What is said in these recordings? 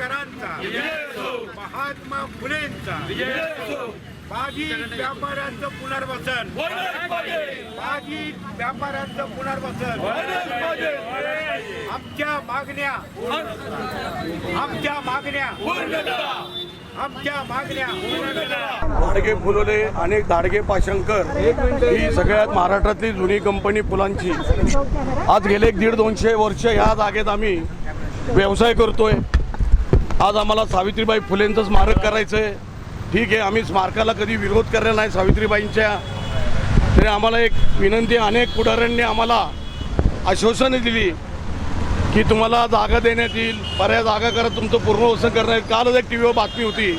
आंबेडकरांचा महात्मा फुलेंचा बाधित व्यापाऱ्यांचं पुनर्वसन. बाधित व्यापाऱ्यांचं पुनर्वसन. आमच्या मागण्या आमच्या मागण्या आमच्या मागण्या. धाडगे फुलोले अनेक धाडगे पाशंकर ही सगळ्यात महाराष्ट्रातली जुनी कंपनी फुलांची. आज गेले एक दीड दोनशे वर्ष ह्या जागेत आम्ही व्यवसाय करतोय. आज आम्हाला सावित्रीबाई फुलेंचं स्मारक करायचं आहे ठीक आहे आम्ही स्मारकाला कधी विरोध करणार नाही सावित्रीबाईंच्या. तरी आम्हाला एक विनंती अनेक पुढाऱ्यांनी आम्हाला आश्वासने दिली की तुम्हाला जागा देण्यात येईल. पर्याय जागा करत तुमचं पूर्ण वसन करण्यात येईल. कालच एक टी व्हीवर बातमी होती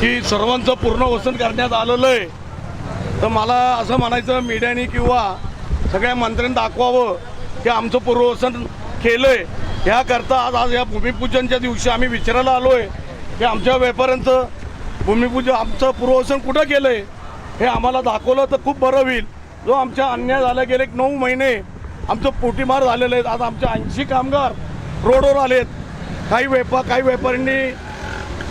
की सर्वांचं पूर्ण वसन करण्यात आलेलं आहे तर मला असं म्हणायचं मीडियाने किंवा सगळ्या मंत्र्यांनी दाखवावं की आमचं पूर्वसन केलं आहे ह्याकरता आज आज या भूमिपूजनच्या दिवशी आम्ही विचारायला आलो आहे की आमच्या व्यापाऱ्यांचं भूमिपूजन आमचं पूर्वसन कुठं गेलं आहे हे आम्हाला दाखवलं तर खूप बरं होईल. जो आमच्या अन्याय झाला गेले एक नऊ महिने आमचं पोटीमार झालेलं आहे आज आमचे ऐंशी कामगार रोडवर आलेत. काही वेपा काही व्यापाऱ्यांनी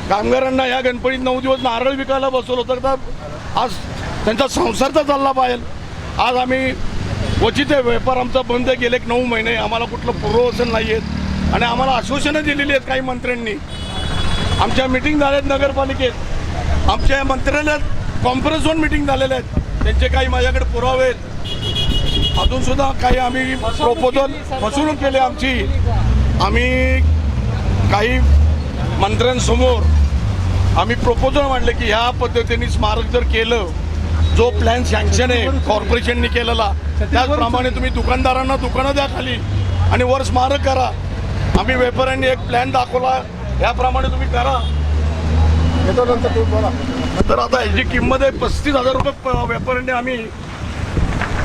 कामगारांना या गणपतीत नऊ दिवस नारळ विकायला बसवलं होतं. तर आज त्यांचा संसार तर चालला पाहिजे. आज आम्ही क्वचित आहे व्यापार आमचा बंद गेले एक नऊ महिने आम्हाला कुठलं पूर्ववसन नाही आहेत आणि आम्हाला आश्वासनं दिलेली आहेत काही मंत्र्यांनी. आमच्या मिटिंग आहेत नगरपालिकेत. आमच्या मंत्रालयात कॉन्फरन्स वन मिटिंग झालेल्या आहेत. त्यांचे काही माझ्याकडे पुरावे आहेत. अजूनसुद्धा काही आम्ही प्रपोजल फसवणूक केली आमची. आम्ही काही मंत्र्यांसमोर आम्ही प्रपोजल मांडले की ह्या पद्धतीने स्मारक जर केलं जो प्लॅन सँक्शन आहे कॉर्पोरेशननी केलेला त्याचप्रमाणे तुम्ही दुकानदारांना दुकानं द्या खाली आणि वर स्मारक करा. आम्ही व्यापाऱ्यांनी एक प्लॅन दाखवला याप्रमाणे तुम्ही करा. तर आता ह्याची किंमत आहे पस्तीस हजार रुपये व्यापाऱ्यांनी आम्ही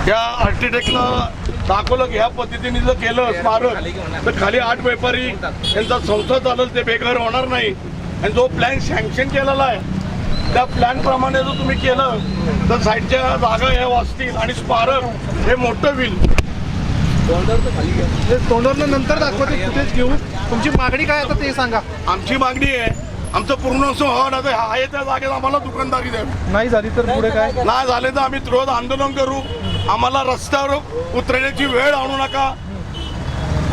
त्या आर्किटेक्टला दाखवलं की ह्या पद्धतीने जर केलं स्मारक तर खाली आठ व्यापारी यांचा संसार चालेल ते बेकार होणार नाही. आणि जो प्लॅन सँक्शन केलेला आहे त्या प्लॅन प्रमाणे जर तुम्ही केलं तर साईडच्या जागा ह्या वाचतील आणि स्मारक हे मोठं होईल. तोंडवरनं नंतर दाखवते फुटेज घेऊ तुमची मागणी काय आता ते सांगा. आमची मागणी आहे आमचं पूर्ण ना तर आहे त्या जागेत आम्हाला दुकानदारी द्यावी. नाही झाली तर पुढे काय? नाही झाले तर आम्ही रोज आंदोलन करू. आम्हाला रस्त्यावर उतरण्याची वेळ आणू नका.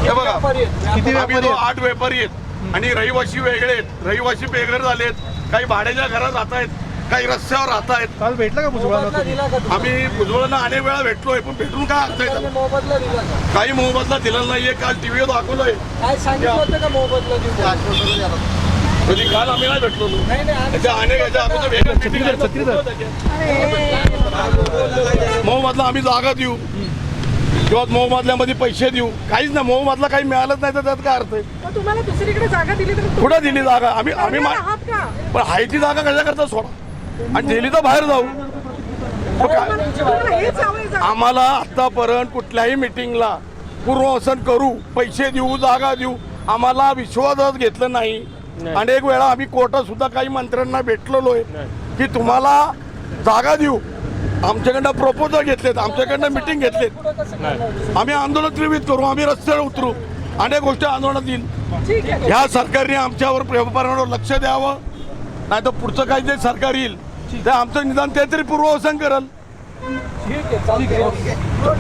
हे बघा किती? आठ व्यापारी आहेत. आणि रहिवासी वेगळे रहिवासी वेगळे झालेत. काही भाड्याच्या घरात राहत आहेत. काही रस्त्यावर राहत आहेत. काल भेटला का भुजबळांना तुम्ही? आम्ही भुजबळांना अनेक वेळा भेटलोय पण भेटून काय अर्थ आहे? मोबदला दिला का? काही मोबदला दिलेला नाहीये. काल टीव्हीवर दाखवलंय. काय सांगितलं होतं का मोबदला देऊ कधी काल आम्ही नाही भेटलो. नाही नाही आम्ही त्याच्या अनेक याच्या आम्ही जागा देऊ. किंवा मोहमदल्यामध्ये पैसे देऊ. काहीच नाही मोहमदला काही मिळालंच नाही तर त्यात काय अर्थ आहे? मग तुम्हाला दुसरीकडे जागा दिली तर कुठं दिली जागा? आम्ही आम्ही मा- करणार आहात का? पण हाय ती जागा कशा करता सोडा. आणि दिली तर बाहेर जाऊ. मग काय? तुम्हाला हेच हवंय जागा. आम्हाला आतापर्यंत कुठल्याही मिटिंगला पूर्ववसन करू पैसे देऊ जागा देऊ आम्हाला विश्वासच घेतलं नाही. अनेक वेळा आम्ही कोर्टात सुद्धा काही मंत्र्यांना भेटलेलो आहे की तुम्हाला जागा देऊ. आमच्याकडनं प्रपोजल घेतलेत आमच्याकडनं मिटिंग घेतलेत. आम्ही आंदोलन त्रिवित करू आम्ही रस्त्यावर उतरू. अनेक गोष्टी आंदोलनात येईल ह्या सरकारने आमच्यावर व्यापाऱ्यांवर लक्ष द्यावं. नाही तर पुढचं काही जे सरकार येईल ते आमचं निदान ते तरी पूर्ववसन करेल.